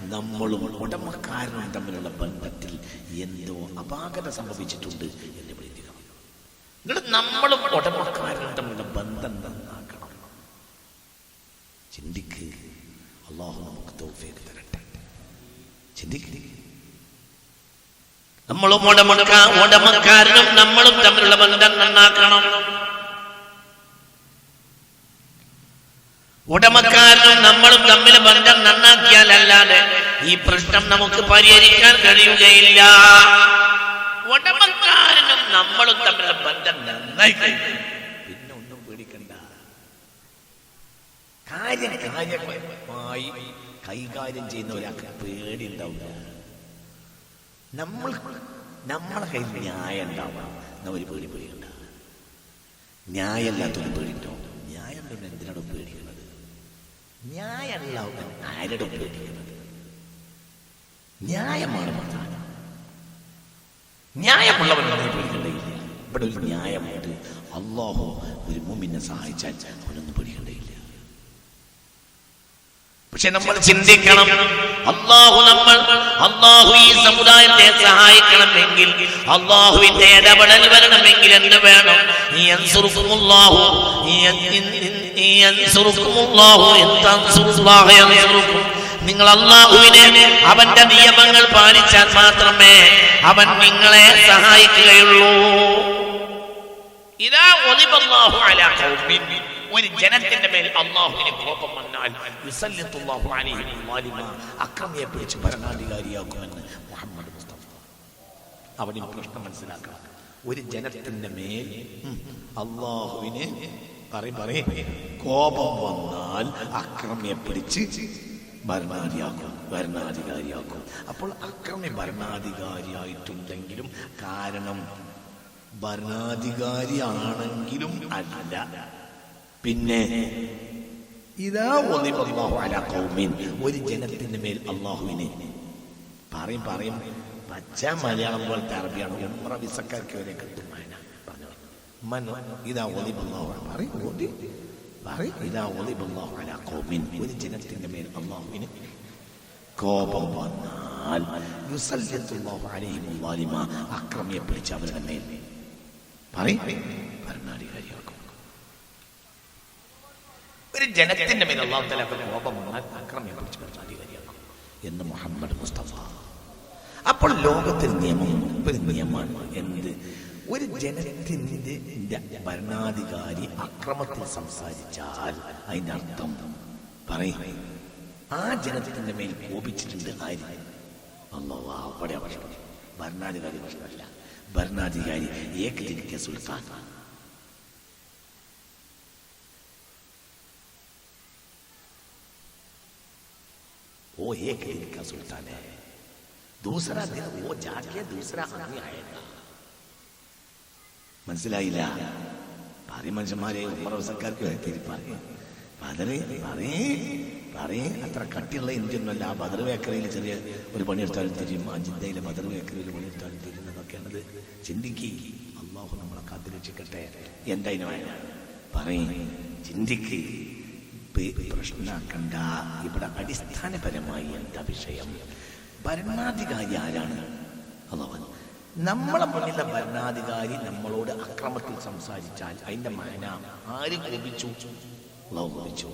നമ്മളും ഉടമക്കാരനും തമ്മിലുള്ള ബന്ധത്തിൽ എന്തോ അപാകത സംഭവിച്ചിട്ടുണ്ട് എന്ന് വിളിക്കുക എന്നിട്ട് നമ്മളും ഉടമക്കാരനും തമ്മിലുള്ള ബന്ധം നന്നാക്കണം. ചിന്തിക്ക്. അള്ളാഹു നമുക്ക് തൗഫീഖ് തരട്ടെ. ചിന്തിക്ക്. നമ്മളും ഉടമക്ക ഉടമക്കാരനും നമ്മളും തമ്മിലുള്ള ബന്ധം നന്നാക്കണം. ഉടമക്കാരനും നമ്മളും തമ്മിൽ ബന്ധം നന്നാക്കിയാൽ അല്ലാതെ ഈ പ്രശ്നം നമുക്ക് പരിഹരിക്കാൻ കഴിയുകയില്ല. ഉടമക്കാരനും നമ്മളും തമ്മിലുള്ള ബന്ധം നന്നായി പിന്നെ ഒന്നും പേടിക്കണ്ട. കാര്യം കാര്യമായി കൈകാര്യം ചെയ്യുന്ന ഒരാൾക്ക് പേടി ഉണ്ടാവില്ല നമ്മൾ നമ്മളെ കയ്യിൽ ന്യായം ഉണ്ടാവണം. നമ്മൾ പേടി പേടിക്കണ്ട. ന്യായമല്ലാത്തൊരു പേടി ഉണ്ടാവും ന്യായം എന്തിനാണ് പേടിക്കുന്നത് ന്യായമല്ലാവുന്ന ആരുടെ ഉപയോഗിക്കുന്നത് ന്യായമാണ് പ്രധാനം ന്യായമുള്ളവരെ പേടിക്കേണ്ടയില്ല ഇവിടെ ഒരു ന്യായമായിട്ട് അള്ളാഹു ഒരു മുമ്പിനെ സഹായിച്ചാൽ അവനൊന്നും പേടിക്കേണ്ടയില്ല പക്ഷെ നമ്മൾ ചിന്തിക്കണം അള്ളാഹു നമ്മൾ അള്ളാഹു ഈ സമുദായത്തെ സഹായിക്കണമെങ്കിൽ അള്ളാഹുവിന്റെ ഇടപെടൽ വരണമെങ്കിൽ എന്ത് വേണം? ഈ അൻസുറുക്കുമുല്ലാഹു ഈ നിങ്ങൾ അള്ളാഹുവിനെ അവന്റെ നിയമങ്ങൾ പാലിച്ചാൽ മാത്രമേ അവൻ നിങ്ങളെ സഹായിക്കുകയുള്ളൂ. ഇതാ ഒലിബല്ലാഹു അലാ ഒരു ജനത്തിന്റെ മേൽ അള്ളാഹുവിനെ കോപം വന്നാൽ യുസല്ലിത്തുല്ലാഹു അലൈഹി ളാലിമ. അക്രമിയെ പിടിച്ച് ഭരണാധികാരിയാക്കുമെന്ന് മുഹമ്മദ് മുസ്തഫ. അവനും പ്രശ്നം മനസ്സിലാക്കണം. ഒരു ജനത്തിന്റെ മേൽ അള്ളാഹുവിന് പറയും പറയും. കോപം വന്നാൽ അക്രമിയെ പിടിച്ച് ഭരണാധികാരിയാക്കും ഭരണാധികാരിയാക്കും. അപ്പോൾ അക്രമി ഭരണാധികാരിയായിട്ടുണ്ടെങ്കിലും കാരണം ഭരണാധികാരിയാണെങ്കിലും അല്ല. പിന്നെ ഇതാ അലാ ഖൗമിൻ. ഒരു ജനത്തിന്റെ മേൽ അള്ളാഹുവിനെ. പറയും പറയും. പച്ച മലയാളം പോലത്തെ അറബിയാണ്. ഉമ്ര വിസക്കാർക്ക് വരെ കിട്ടും? ഒരു ജനത്തിന്റെ മേൽ അള്ളാഹുവിന് കോപം വന്നാൽ യുസല്ലിത്തുല്ലാഹു അലൈഹിം ളാലിമ അക്രമിയെ പിടിച്ച് അവരുടെ മേൽ പറയും ഭരണാധികാരിയാക്കും ഒരു ജനത്തിന്റെ മേൽ അള്ളാഹു തല കോപം വന്നാൽ അക്രമിയെ പിടിച്ച് ഭരണാധികാരിയാക്കും എന്ന് മുഹമ്മദ് മുസ്തഫ അപ്പോൾ ലോകത്തിൽ നിയമം ഒരു നിയമമാണ് എന്ത് ഒരു ജനത്തിന്റെ ഭരണാധികാരി അക്രമത്തിൽ സംസാരിച്ചാൽ അതിന്റെ അർത്ഥം പറയും ആ ജനത്തിന്റെ മേൽ കോപിച്ചിട്ടുണ്ട് ആര് അല്ലോ അവിടെ പ്രശ്നം ഭരണാധികാരി പ്രശ്നമല്ല ഭരണാധികാരി ഏകജനിക്ക സുൽത്താൻ वो एक दिन का सुल्तान है दूसरा दिन वो जाके दूसरा आदमी आएगा മനസ്സിലായില്ല. പാതി മനുഷ്യന്മാരെ ഉമ്മറവസക്കാർക്ക് പറയും. ബദറ് പറയേ പറയേ. അത്ര കട്ടിയുള്ള ഇന്ത്യയൊന്നുമല്ല ആ ബദർ ബേക്കറിയിൽ ചെറിയ ഒരു പണിയെടുത്താലും തിരിയും. ആ ജിദ്ദയിലെ ബദർ ബേക്കറിയിൽ പണിയെടുത്താലും തിരിയുന്നതൊക്കെയാണത് ചിന്തിക്കുക അള്ളാഹു നമ്മളെ കാത്തിരക്ഷിക്കട്ടെ എന്തായാലും പറയേ ചിന്തിക്ക്. പേ- പ്രശ്നമാക്കണ്ട. ഇവിടെ അടിസ്ഥാനപരമായി എന്താ വിഷയം? ഭരണാധികാരി ആരാണ്? അള്ളാഹു നമ്മളെ മുന്നിലെ ഭരണാധികാരി നമ്മളോട് അക്രമത്തിൽ സംസാരിച്ചാൽ അതിന്റെ മാന ആര് കോപിച്ചു? അള്ളാഹു കോപിച്ചു.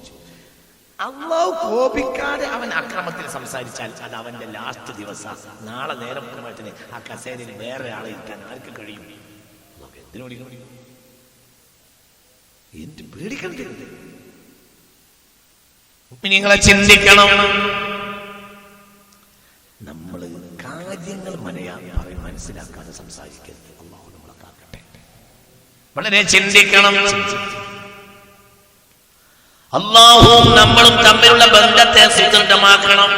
അള്ളാഹു കോപിക്കാതെ അവൻ അക്രമത്തിൽ സംസാരിച്ചാൽ അത് അവന്റെ ലാസ്റ്റ് ദിവസം. നാളെ നേരം ക്രമത്തിന് ആ കസേരയിൽ വേറെ ആളെ ഇരിക്കാൻ ആർക്ക് കഴിയും? എന്തിനു എന്ത് പേടിക്കണ്ടേ നിങ്ങളെ ചിന്തിക്കണം. മനസ്സിലാക്കാതെ സംസാരിക്കരുത്. അള്ളാഹു നമ്മളെ കാക്കട്ടെ. വളരെ ചിന്തിക്കണം. അള്ളാഹുവും നമ്മളും തമ്മിലുള്ള ബന്ധത്തെ സുദൃഢമാക്കണം.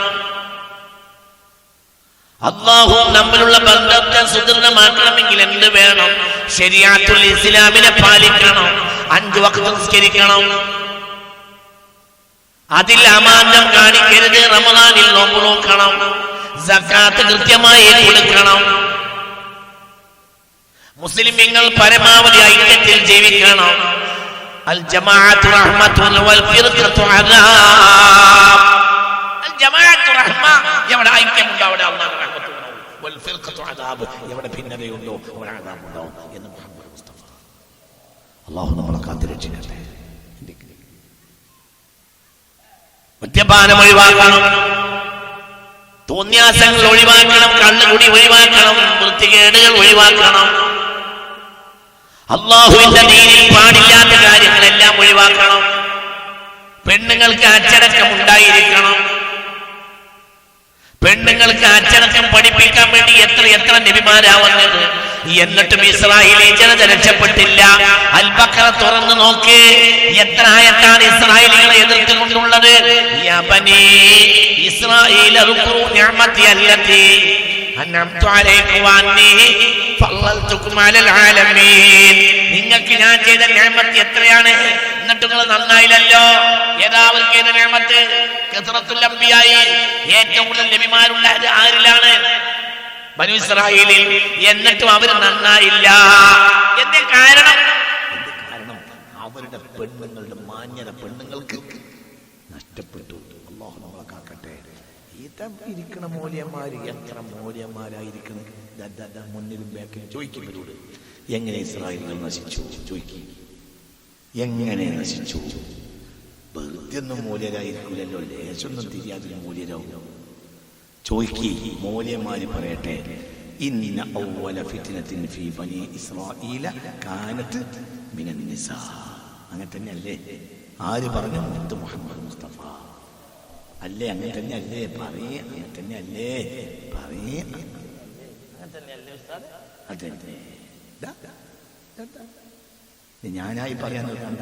അള്ളാഹുവും തമ്മിലുള്ള ബന്ധത്തെ സുദൃഢമാക്കണമെങ്കിൽ എന്ത് വേണം? ശരിയാത്തുൽ ഇസ്ലാമിനെ പാലിക്കണം. അഞ്ചു വക്ത സംസ്കരിക്കണം അതിൽ അമാന്യം കാണിക്കരുത്. റമദാനിൽ നോമ്പ് നോക്കണം. കൃത്യമായി കൊടുക്കണം. മുസ്ലിമീങ്ങൾ പരമാവധി ഐക്യത്തിൽ ജീവിക്കണം. അൽ ജമാഅത്തു റഹ്മത്തുൻ വൽ ഫിർഖത്തു അദാബ്. അൽ ജമാഅത്തു റഹ്മ എവിടെ ഐക്യമുണ്ടോ അവിടെ അല്ലാഹു റഹ്മത്തുണ്ടാവും. വൽ ഫിർഖത്തു അദാബ് എവിടെ ഭിന്നതയുണ്ടോ അവിടെ അദാബ് ഉണ്ടാവും എന്ന് മുഹമ്മദ് മുസ്തഫ. അള്ളാഹു നമ്മളെ കാത്തിരക്ഷിക്കട്ടെ മദ്യപാനം ഒഴിവാക്കണം. തോന്യാസങ്ങൾ ഒഴിവാക്കണം. കണ്ണുകുടി ഒഴിവാക്കണം. വൃത്തികേടുകൾ ഒഴിവാക്കണം. അള്ളാഹുവിന്റെ ദീനിൽ പാടില്ലാത്ത കാര്യങ്ങളെല്ലാം ഒഴിവാക്കണം. പെണ്ണുങ്ങൾക്ക് അച്ചടക്കം ഉണ്ടായിരിക്കണം പെണ്ണുങ്ങൾക്ക് അച്ചടക്കം പഠിപ്പിക്കാൻ വേണ്ടി എത്ര എത്ര നബിമാരാ വന്നത് എന്നിട്ടും ഇസ്രായേലി ജനത രക്ഷപ്പെട്ടില്ല. അൽബക്കറ തുറന്നു നോക്ക്. എത്ര ആയത്താണ് ഇസ്രായേലികളെ എതിർത്തുകൊണ്ടുള്ളത്? ഇസ്രായേൽ നിങ്ങൾക്ക് ഞാൻ ചെയ്ത ഞാമത്ത് എത്രയാണ്? എന്നിട്ട് നിങ്ങൾ നന്നായില്ലല്ലോ? ഏതാവർക്ക് ചെയ്ത ഞാമത്ത്? കസറത്തുല്ലംബിയായി ഏറ്റവും കൂടുതൽ നബിമാരുണ്ടായത് ആരിലാണ്? ബനു എന്നിട്ടും അവർ നന്നായില്ല. എന്തേ കാരണം? കാരണം? അവരുടെ പെണ്ണുങ്ങളുടെ മാന്യത പെണ്ണുങ്ങൾക്ക് നഷ്ടപ്പെട്ടു. അള്ളാഹു നമ്മളെ കാക്കട്ടെ. ഇതം ഇരിക്കണ മൂല്യന്മാര് എത്ര മൂല്യന്മാരായിരിക്കണം മുന്നിലും ബാക്കിലും ചോദിക്കുന്നവരോട് എങ്ങനെ ഇസ്രായേലുകൾ നശിച്ചു? ചോദിക്കും. എങ്ങനെ നശിച്ചു? വെറുതെ ഒന്നും മൂല്യരായിരിക്കില്ലല്ലോ ലേശൊന്നും തിരിയാതൊരു മൂല്യരാവും. ചോയ്ക്കി മൂല്യമാര് പറയട്ടെ ഇന്ന ഔവല ഫിത്നത്തിൻ ഫീ ബനി ഇസ്രായീല കാനത്ത് മിനൻ നിസാ അങ്ങനെ തന്നെയല്ലേ? ആര് പറഞ്ഞു? മുത്ത് മുഹമ്മദ് മുസ്തഫ. അല്ലേ? അങ്ങനെ തന്നെ അല്ലേ പറയേ. അങ്ങനെ തന്നെ പറയേ. അതെ ഞാനായി പറയാൻ നോക്കണ്ട.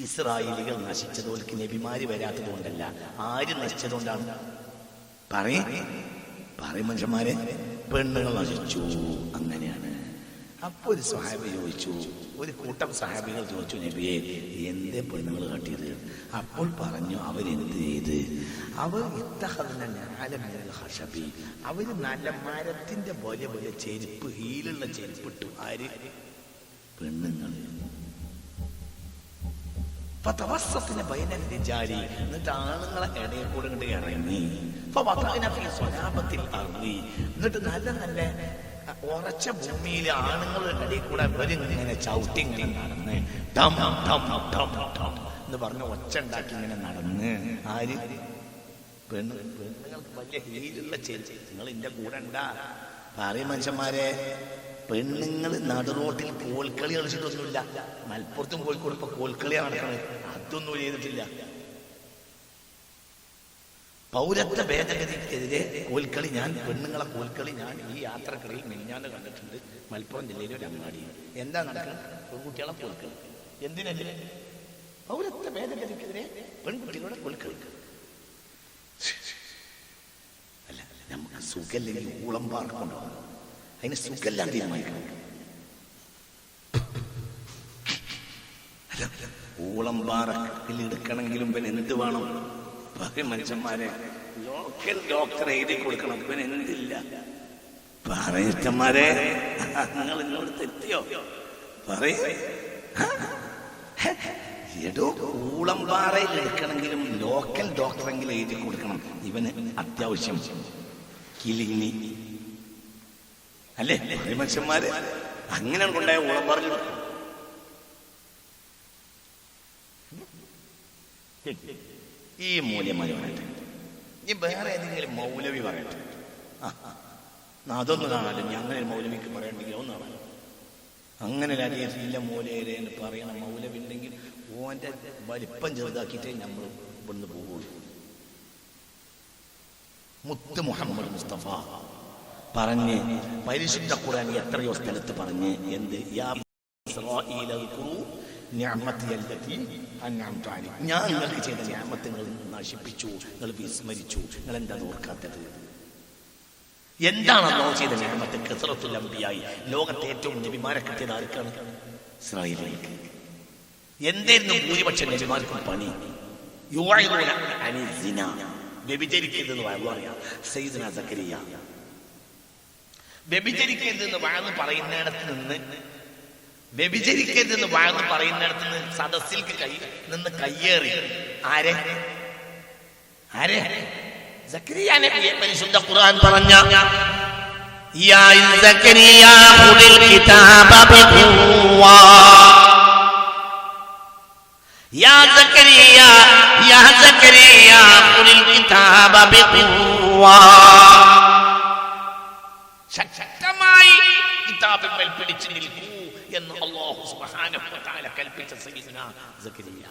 ഇസ്രായേലികൾ നശിച്ചതോൽക്ക് നബിമാര് വരാത്തത് കൊണ്ടല്ല ആര് നശിച്ചത് കൊണ്ടാണ് പറയേ പറയും മനുഷ്യന്മാരെ. പെണ്ണുങ്ങൾ നശിച്ചു. അങ്ങനെയാണ്. അപ്പൊ ഒരു സഹാബി ചോദിച്ചു. ഒരു കൂട്ടം സഹാബികൾ ചോദിച്ചു നബിയെ എന്തേ പെണ്ണുങ്ങൾ കാട്ടിയത്? അപ്പോൾ പറഞ്ഞു അവരെന്ത് ചെയ്ത്? അവർ ഹഷബി അവർ നല്ല മരത്തിന്റെ പോലെ പോലെ ചെരുപ്പ് ഹീലുള്ള ചെരുപ്പിട്ടു. ആര്? പെണ്ണുങ്ങൾ. ജാരി എന്നിട്ട് ആണുങ്ങളെ ഇടയിൽ കൂടെ ഇറങ്ങി. എന്നിട്ട് നല്ല നല്ല ഉറച്ച ഭൂമിയിൽ ആണുങ്ങളുടെ ഇടയിൽ കൂടെ ഇവരിങ്ങനെ ചവിട്ടി ഇങ്ങനെ നടന്ന് ടം ടം ടം ടം എന്ന് പറഞ്ഞ് ഒച്ച ഉണ്ടാക്കി ഇങ്ങനെ നടന്ന്. ആര്? പെണ്ണ്. പെണ്ണുങ്ങൾക്ക് വലിയ ഹീലുള്ള ചേച്ചി. നിങ്ങൾ എന്റെ കൂടെ ഉണ്ടാ. പറയും മനുഷ്യന്മാരെ പെണ്ണുങ്ങൾ നടുറോട്ടിൽ കോൽക്കളി കളിച്ചിട്ടൊന്നുമില്ല. മലപ്പുറത്തും കോഴിക്കോട് ഇപ്പൊ കോൽക്കളിയാണ് നടക്കുന്നത് അതൊന്നും ചെയ്തിട്ടില്ല. പൗരത്വ ഭേദഗതിക്കെതിരെ കോൽക്കളി ഞാൻ പെണ്ണുങ്ങളെ കോൽക്കളി ഞാൻ ഈ യാത്രക്കിടയിൽ മെലിഞ്ഞാന്ന് കണ്ടിട്ടുണ്ട്. മലപ്പുറം ജില്ലയിലെ ഒരു അങ്ങാടി. എന്താ നടക്കുന്നത് പെൺകുട്ടികളെ കോൽക്കളി. എന്തിനെതിരെ പൗരത്വ ഭേദഗതിക്കെതിരെ പെൺകുട്ടികളുടെ കോൽക്കളി. അല്ല നമുക്ക് സുഖല്ലെങ്കിൽ ഊളം പാർക്കുണ്ടാവും അതിന് സുഖല്ല തീരുമാനിക്കണം അല്ല, ഊളം പാറക്കിൽ എടുക്കണമെങ്കിലും പിന്നെ എന്ത് വേണം? പറയും മനുഷ്യന്മാരെ ലോക്കൽ ഡോക്ടർ എഴുതി കൊടുക്കണം. പിന്നെ എന്തില്ല? പറയച്ചന്മാരെ നിങ്ങൾ എന്നോട് തെറ്റിയോ? പറയേ. എടോ ഊളംപാറയിൽ എടുക്കണമെങ്കിലും ലോക്കൽ ഡോക്ടറെങ്കിലും എഴുതി കൊടുക്കണം. ഇവന് അത്യാവശ്യം. കിലിങ്ങി അല്ലേ? മനുഷ്യന്മാര് അങ്ങനെ കൊണ്ടായ ഊളംപാറയിൽ ഈ മൂല്യമാര് പറയട്ടെ. ഇനി വേറെ ഏതെങ്കിലും മൗലവി പറയട്ടെ. അതൊന്നും കാണാല്ലോ ഞാൻ അങ്ങനെ മൗലവിക്ക് പറയണ്ടെങ്കിൽ ഒന്ന് കാണാം അങ്ങനെ ഇല്ല മൂലയിലെ എന്ന് പറയണ മൗലവി ഉണ്ടെങ്കിൽ ഓന്റെ വലിപ്പം ചെറുതാക്കിയിട്ടേ നമ്മൾ ഇവിടുന്ന് പോവുള്ളൂ. മുത്ത് മുഹമ്മദ് മുസ്തഫ പറഞ്ഞ് പരിശുദ്ധ ഖുർആൻ എത്രയോ സ്ഥലത്ത് പറഞ്ഞ് എന്ത്? യാ ഞാൻ നിങ്ങൾക്ക് ചെയ്ത ഞാമത്ത് നശിപ്പിച്ചു. നിങ്ങൾ വിസ്മരിച്ചു. നിങ്ങൾ എന്താ ഓർക്കാത്തത്? എന്താണ് അള്ളാഹു ചെയ്ത ഞാമത്ത്? കസറത്തുൽ അംബിയായി. ലോകത്തെ ഏറ്റവും നബിമാരെ കിട്ടിയത് ആർക്കാണ് എന്തായിരുന്നു ഭൂരിപക്ഷം നബിമാർക്കും പണി? വ്യഭിചരിക്കരുതെന്ന് പറയാം പറയുന്നിടത്ത് നിന്ന് വ്യഭിചരിക്കരുതെന്ന് വാഴ്ന്ന് പറയുന്നിടത്ത് നിന്ന് സദസ്സിൽ കൈ നിന്ന് കയ്യേറി. ആരെ? ആരെ? പരിശുദ്ധ ഖുർആൻ ശക്തമായി കിതാബിന്മേൽ പിടിച്ചു എന്ന് അല്ലാഹു സുബ്ഹാനഹു വ കൽപ്പിച്ച സയ്യിദുന സക്കരിയ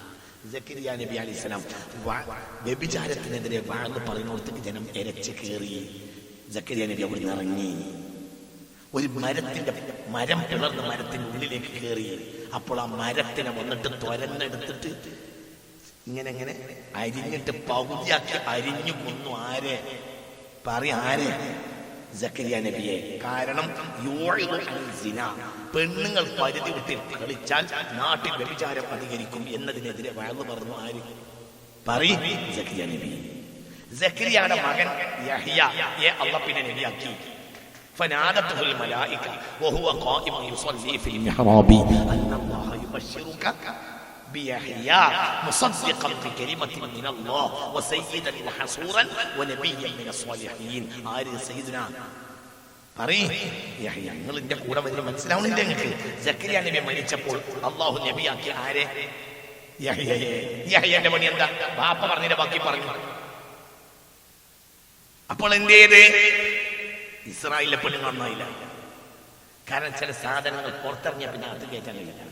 സക്കരിയ നബി അലൈഹിസ്സലാം വ- വ്യഭിചാരത്തിനെതിരെ വാഴ്ന്നു പറയുന്നിടത്തേക്ക് ജനം എരച്ച് കയറി സക്കരിയ നബി അവിടെ നിന്ന് ഇറങ്ങി. ഒരു മരത്തിന്റെ മരം പിളർന്ന മരത്തിന്റെ ഉള്ളിലേക്ക് കയറി അപ്പോൾ ആ മരത്തിനെ വന്നിട്ട് തുരന്നെടുത്തിട്ട് ഇങ്ങനെ ഇങ്ങനെ അരിഞ്ഞിട്ട് പകുതിയാക്കി അരിഞ്ഞു കൊന്നു. ആരെ? പറ ആരെ? സക്കരിയ നബിയെ കാരണം യുഅ്ഇദു അൻ സിന. പെണ്ണുങ്ങൾ പരിധി വിട്ട് കളിച്ചാൽ നാട്ടിൽ വ്യഭിചാരം അധികരിക്കും എന്നതിനെതിരെ വഴന്നു പറഞ്ഞു ആര് പറയും സക്കരിയ നബി സക്കരിയയുടെ മകൻ യഹ്യ യെ അള്ള പിന്നെ നബിയാക്കി فنادته الملائكة وهو قائم يصلي في المحراب أن الله يبشرك بيحيى مصدقا بكلمة من الله وسيدا وحصورا ونبيا من الصالحين آل سيدنا പറയ് യഹ്യ നിങ്ങൾ എന്റെ കൂടെ വരുന്ന മനസ്സിലാവണില്ല നിങ്ങൾക്ക് സക്കരിയ നബി മരിച്ചപ്പോൾ അള്ളാഹു നബിയാക്കി ആരെ യഹ്യയെ യഹ്യന്റെ പണി എന്താ ബാപ്പ പറഞ്ഞതിന്റെ ബാക്കി പറഞ്ഞു അപ്പോൾ എന്ത് ചെയ്ത് ഇസ്രായേലിലെ പെണ്ണുങ്ങൾ നന്നായില്ല കാരണം ചില സാധനങ്ങൾ പുറത്തിറങ്ങിയ പിന്നെ അത് കയറ്റാൻ കഴിയില്ല